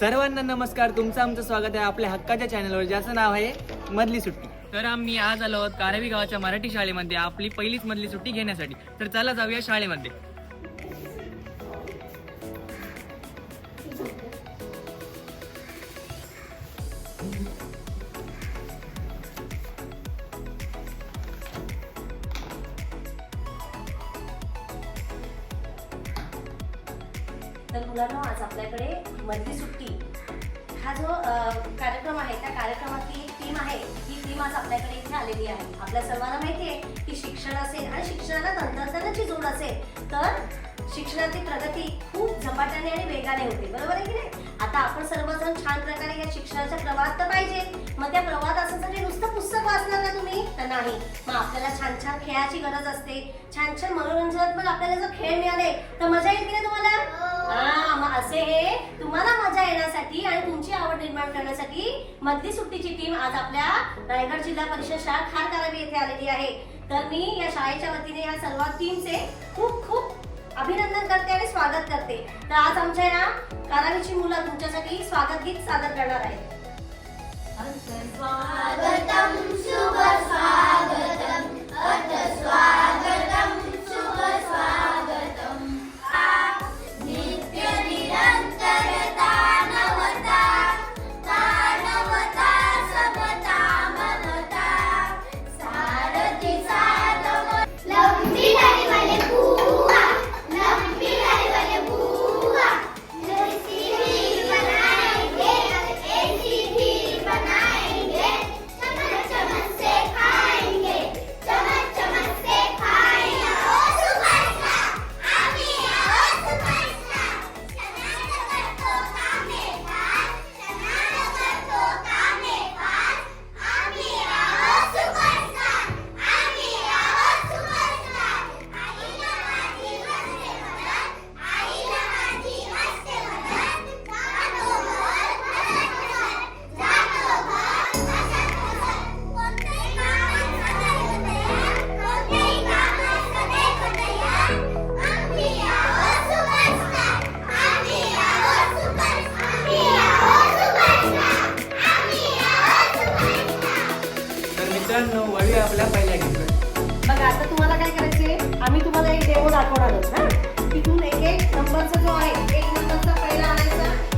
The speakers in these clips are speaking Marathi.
सर्वांना नमस्कार. तुमचं आमचं स्वागत आहे आपल्या हक्काच्या चॅनलवर ज्याचं नाव आहे मधली सुट्टी. तर आम्ही आज आलो आहोत कारावी गावाच्या मराठी शाळेमध्ये आपली पहिलीच मधली सुट्टी घेण्यासाठी. तर चला जाऊया शाळेमध्ये. तर मुलांना आज आपल्याकडे मधली सुट्टी. हा जो कार्यक्रम आहे त्या कार्यक्रमाची एक टीम आहे ही टीम आज आपल्याकडे इथे आलेली आहे. आपल्या सर्वांना माहिती आहे की शिक्षण असेल आणि शिक्षणाला तंत्रज्ञानाची जोड असेल तर शिक्षणाची प्रगती खूप झपाट्याने आणि वेगाने होते. बरोबर आहे की नाही? आता आपण सर्वजण छान प्रकारे या शिक्षणाच्या प्रवाहात तर पाहिजे. मग त्या प्रवाहात असण्यासाठी नुसतं पुस्तक वाचणार ना तुम्ही? तर नाही. मग आपल्याला छान छान खेळाची गरज असते. छान छान मनोरंजनात्मक आपल्याला जर खेळ मिळाले तर मजा येईल की नाही तुम्हाला? हा. मग असे हे तुम्हाला मजा येण्यासाठी आणि तुमची आवड निर्माण करण्यासाठी मधली सुट्टीची टीम आज आपल्या रायगड जिल्हा परिषद शाळा खार करावी येथे आलेली आहे. तर मी या शाळेच्या वतीने या सर्व टीमचे खूप खूप अभिनंदन करते आणि स्वागत करते. तर आज आमच्या या कारावीची मुलं तुमच्यासाठी स्वागत गीत सादर करणार आहेत. आता तुम्हाला काय करायचे आम्ही तुम्हाला एक डेमो दाखवणार आहोत ना. तिथून एक एक नंबरचा जो आहे एक नंबरचा पहिला आणायचा.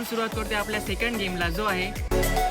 आपण सुरुवात करते आपल्या सेकंड गेमला जो आहे.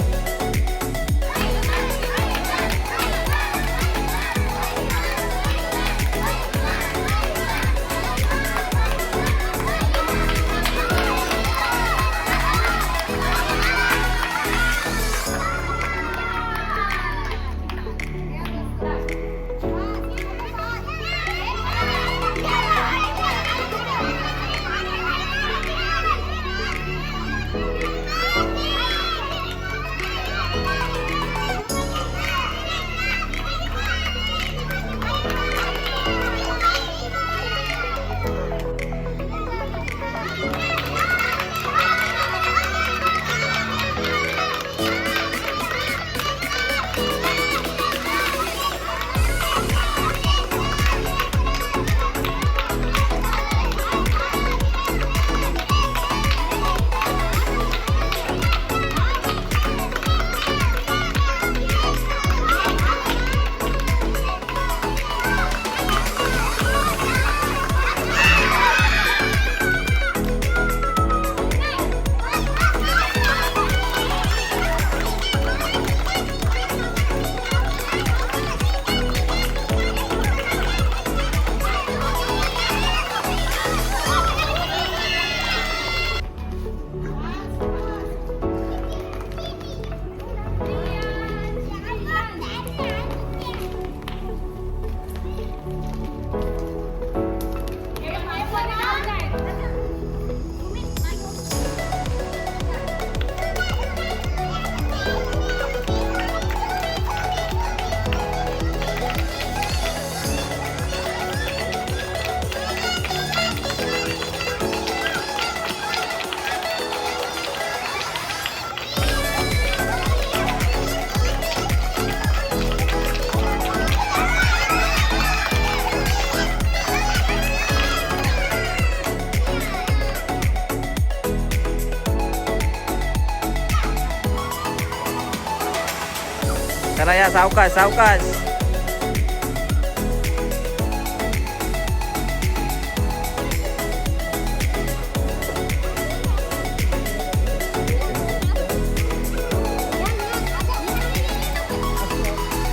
चला या सावकाश सावकाश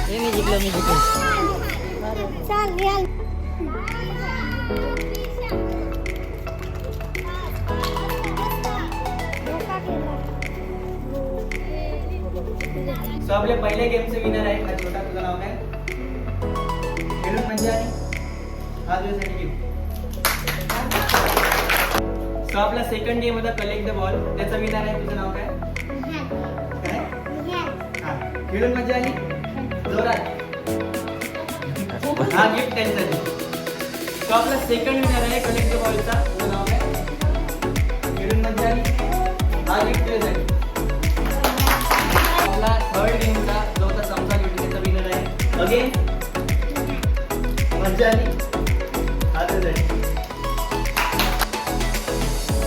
हे मी जिंकलो सो आपल्या पहिल्या गेमचे विनर आहे हा छोटा तुझं नाव काय? खेळून म्हणजे आणि हा तुझ्यासाठी गिफ्ट सो आपला सेकंड गेम होता कलेक्ट द बॉल त्याचा विनर आहे. तुझं नाव काय? काय? खेळून म्हणजे आली जोरात. हा गिफ्ट त्यांच्यासाठी सो आपला सेकंड विनर आहे. कलेक्ट द बॉलचा तुझं नाव काय? खेळून म्हणजे आली हा गिफ्ट तुझ्यासाठी. थर्ड गेमचा जो होता समजा गिफ्ट विनर आहे अगेन मजा आली. हा तुझ्यासाठी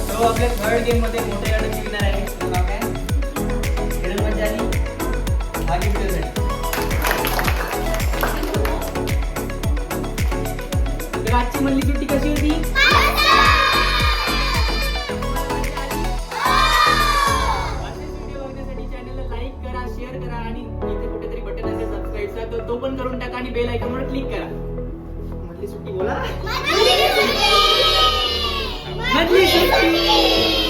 तो आपल्या थर्ड गेममध्ये मोठ्या गाड्याची विनर आहे. तुझं मजा आली. हा गिफ्ट तुझ्यासाठी तर आजची मधली सुट्टी कशी होती? तर तो पण करून टाका आणि बेल आयकॉनवर क्लिक करा. मधली सुट्टी बोला. सुट्टी!